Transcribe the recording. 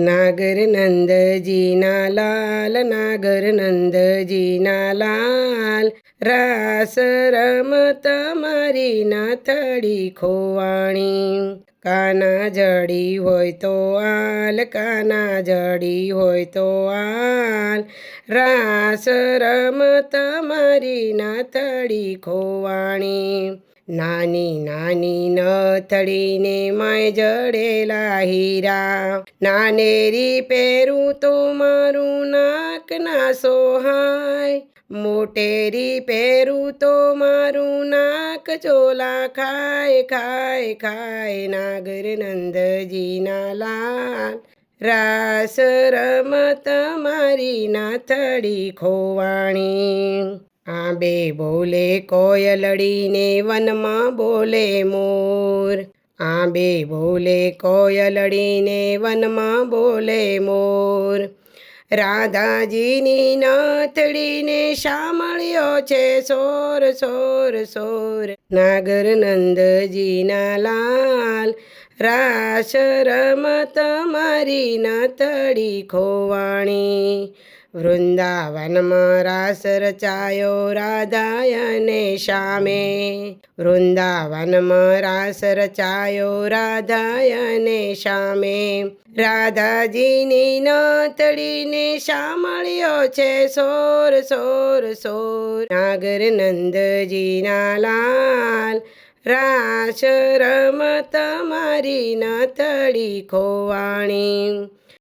નાગર નંદજીના લાલ નાગર નંદજીના લાલ રાસ રમત મારી નાથડી ખોવાણી. કાના જડી હોય તો આલ, કાના જડી હોય તો આલ. રાસ રમત મારી નાથડી ખોવાણી. નાની નાની નથડીને મય જડેલા હીરા. નાનેરી પહેરું તો મારું નાક ના સોહાય. મોટેરી પહેરું તો મારું નાક ચોલા ખાય ખાય ખાય, નાગર નંદજીના લાલ. રાસ રમત મારી નાથડી ખોવાણી. આંબે બોલે, કોયલડીને વનમાં બોલે મોર. આંબે બોલે, કોયલડીને વનમાં બોલે મોર. રાધાજીની નાથડીને શામળ્યો છે સોર સોર સોર. નાગર નંદજીના લાલ રાસ રમત મારી નાથડી ખોવાણી. વૃંદાવનમાં રાસ રચાયો રાધાયને શામે વૃંદાવનમાં રાસ રચાયો રાધાયને શામે રાધાજીની નાતડીને શામળ્યો છે સોર સોર સોર. નાગર નંદજીના લાલ રાસ રમત મારી નાતડી ખોવાણી.